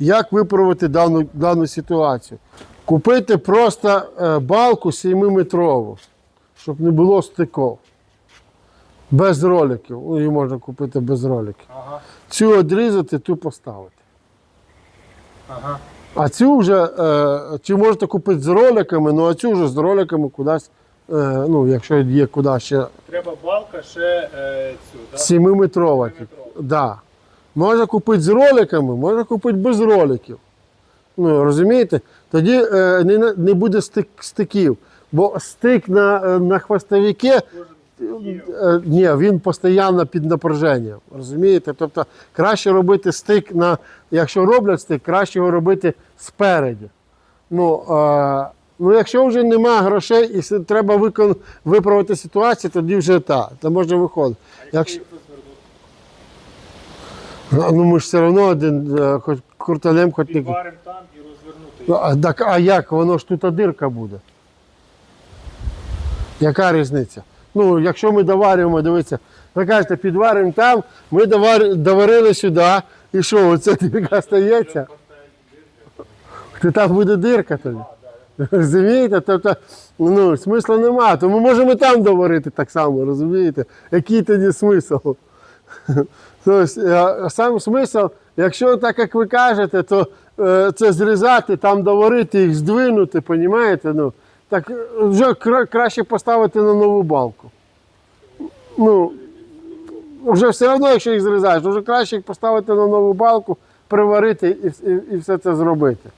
як виправити дану, дану ситуацію. Купити просто е, балку 7-метрову, щоб не було стиков. Без роликів. Ну, її можна купити без роликів. Ага. Цю відрізати, ту поставити. Ага. А цю вже, е, чи можете купити з роликами, ну а цю вже з роликами кудись, е, ну, якщо є куди ще Треба балка ще е, цю, так? 7-метрова. тільки. Да. Можна купити з роликами, можна купити без роликів. Ну, розумієте? Тоді е, не, не буде стик, стиків. Бо стик на, е, на хвостовіки, е, ні, він постійно під напряженням. Розумієте? Тобто краще робити стик на, якщо роблять стик, краще його робити спереді. Ну, е, ну якщо вже нема грошей і треба викон, виправити ситуацію, тоді вже так, то можна виходити. Якщо, Ну, ми ж все одно один, е, хоч курталем, хоч не. Підваримо там і розвернути. Ну, А, так, а як? Воно ж тут дирка буде. Яка різниця? Ну, якщо ми доварюємо, дивіться, ви кажете, підваримо там, ми довар... доварили сюди, і що, оце дирка стається? То там буде дирка тоді. Розумієте? Тобто, ну, смисла нема. То ми можемо там доварити так само, розумієте? Який тоді смисл? Тобто, сам смисл, якщо так як ви кажете, то е, це зрізати, там доварити їх, здвинути, понімаєте? Ну, так е, вже краще поставити на нову балку. Ну, вже все одно, якщо їх зрізаєш, вже краще їх поставити на нову балку, приварити і, і, і все це зробити.